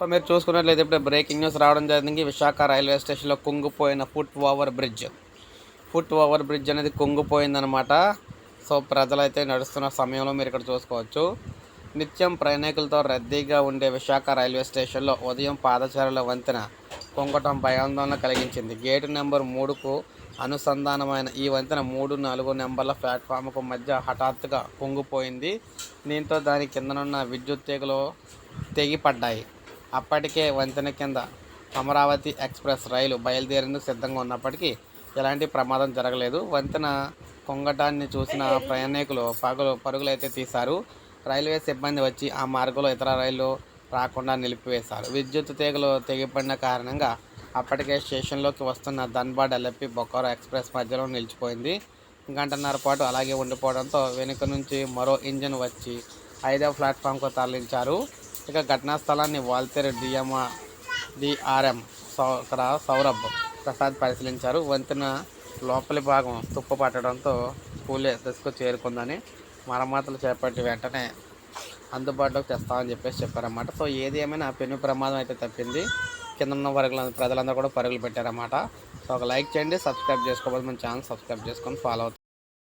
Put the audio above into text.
So మీరు చూసుకున్నట్లయితే ఇప్పుడు బ్రేకింగ్ న్యూస్ రావడం జరిగింది. విశాఖ రైల్వే స్టేషన్లో కుంగిపోయిన foot over bridge. Foot over bridge అనేది కుంగిపోయిందనమాట సో ప్రజలైతే నడుస్తున్న సమయంలో మీరు ఇక్కడ చూసుకోవచ్చు. నిత్యం ప్రయాణికులతో రద్దీగా ఉండే విశాఖ రైల్వే స్టేషన్లో ఉదయం పాదచారుల వంతెన కుంగటం భయాందోళన కలిగించింది. గేటు నెంబర్ మూడుకు అనుసంధానమైన ఈ వంతెన మూడు నాలుగు నెంబర్ల ప్లాట్ఫామ్కు మధ్య హఠాత్తుగా కుంగిపోయింది. దీంతో దాని కిందనున్న విద్యుత్ తీగలు తెగిపడ్డాయి. అప్పటికే వంతెన కింద అమరావతి ఎక్స్ప్రెస్ రైలు బయలుదేరేందుకు సిద్ధంగా ఉన్నప్పటికీ ఎలాంటి ప్రమాదం జరగలేదు. వంతెన కొంగటాన్ని చూసిన ప్రయాణికులు పగులు పరుగులైతే తీశారు. రైల్వే సిబ్బంది వచ్చి ఆ మార్గంలో ఇతర రైళ్ళు రాకుండా నిలిపివేశారు. విద్యుత్ తీగలు తెగిపడిన కారణంగా అప్పటికే స్టేషన్లోకి వస్తున్న ధన్బాడ్ ఎల్ఎప్పి బొకారో ఎక్స్ప్రెస్ మధ్యలో నిలిచిపోయింది. గంటన్నర పాటు అలాగే ఉండిపోవడంతో వెనుక నుంచి మరో ఇంజిన్ వచ్చి ఐదవ ప్లాట్ఫామ్కు తరలించారు. ఇక ఘటనా స్థలాన్ని వాల్తేరు డిఎంఆ డిఆర్ఎం సౌ ఇక్కడ సౌరభ్ ప్రసాద్ పరిశీలించారు. వంతెన లోపలి భాగం తుప్పు పట్టడంతో కూలే దశకు చేరుకుందని మరమ్మతులు చేపట్టి వెంటనే అందుబాటులోకి తెస్తామని చెప్పేసి చెప్పారన్నమాట. సో ఏది ఏమైనా పెను ప్రమాదం అయితే తప్పింది. కింద ఉన్న వర్గుల ప్రజలందరూ కూడా పరుగులు పెట్టారన్నమాట. సో ఒక లైక్ చేయండి సబ్స్క్రైబ్ చేసుకోవాలి మన ఛానల్ సబ్స్క్రైబ్ చేసుకొని ఫాలో అవుతాం